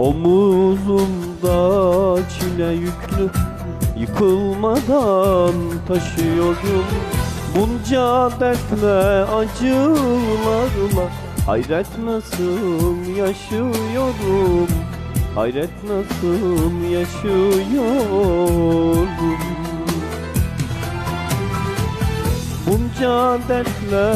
Omuzumda çile yüklü Yıkılmadan taşıyorum Bunca dertle acılarla Hayret nasıl yaşıyorum Hayret nasıl yaşıyorum Bunca dertle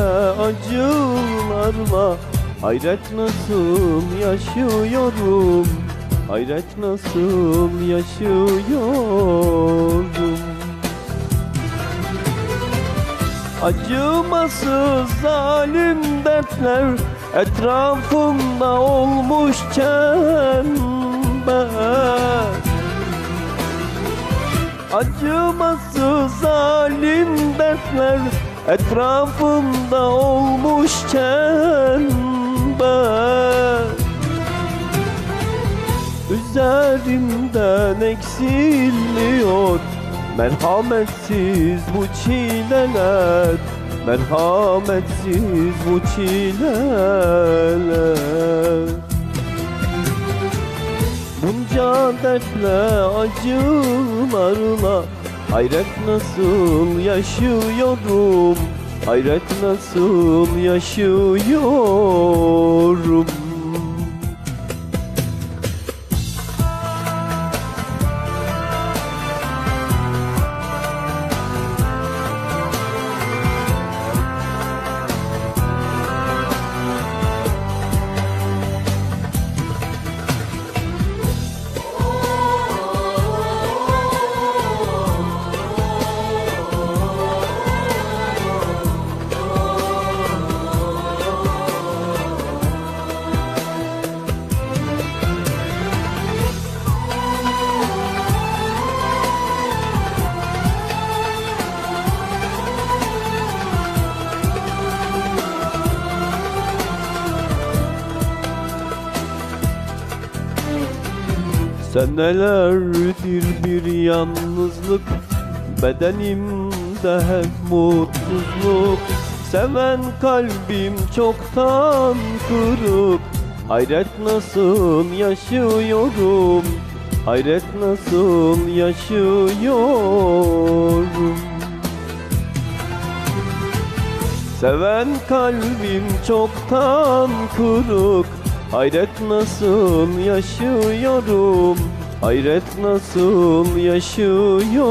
acılarla Hayret nasıl yaşıyorum Hayret nasıl yaşıyorum? Acımasız zalim dertler Etrafımda olmuş çember. Acımasız zalim dertler Etrafımda olmuş çember Üzerimden eksilmiyor Merhametsiz bu çileler. Merhametsiz bu çileler. Bunca dertle acılarla Hayret nasıl yaşıyorum? Hayret nasıl yaşıyorum Senelerdir bir yalnızlık Bedenimde hep mutsuzluk. Seven kalbim çoktan kırık Hayret nasıl yaşıyorum? Hayret nasıl yaşıyorum? Seven kalbim çoktan kırık Hayret nasıl yaşıyorum? Hayret nasıl yaşıyorum?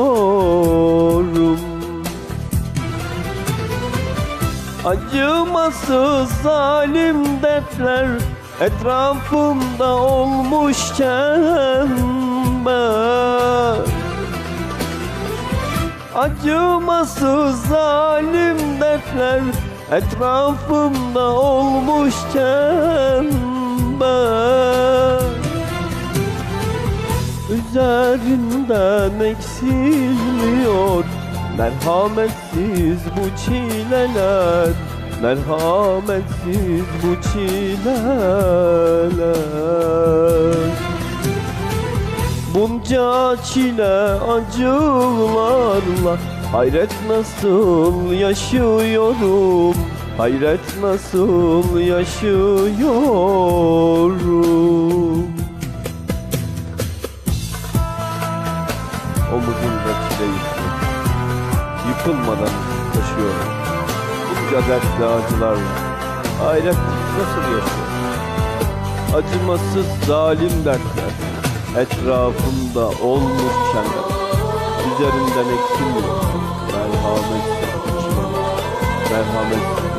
Acımasız zalim dertler Etrafımda olmuş çember. Acımasız zalim dertler Etrafımda olmuş çember Üzerinden eksilmiyor. Merhametsiz bu çileler Merhametsiz bu çileler. Bunca çile acılarla Hayret nasıl yaşıyorum Hayret nasıl yaşıyorum. Omuzumda çile yüklü. Yıkılmadan taşıyorum. Bunca dertli acılarla Hayret nasıl yaşıyorum. Acımasız zalim dertler. Etrafımda olmuş çember. Üzerinden eksilmiyor. Merhametsiz içime Merhametsiz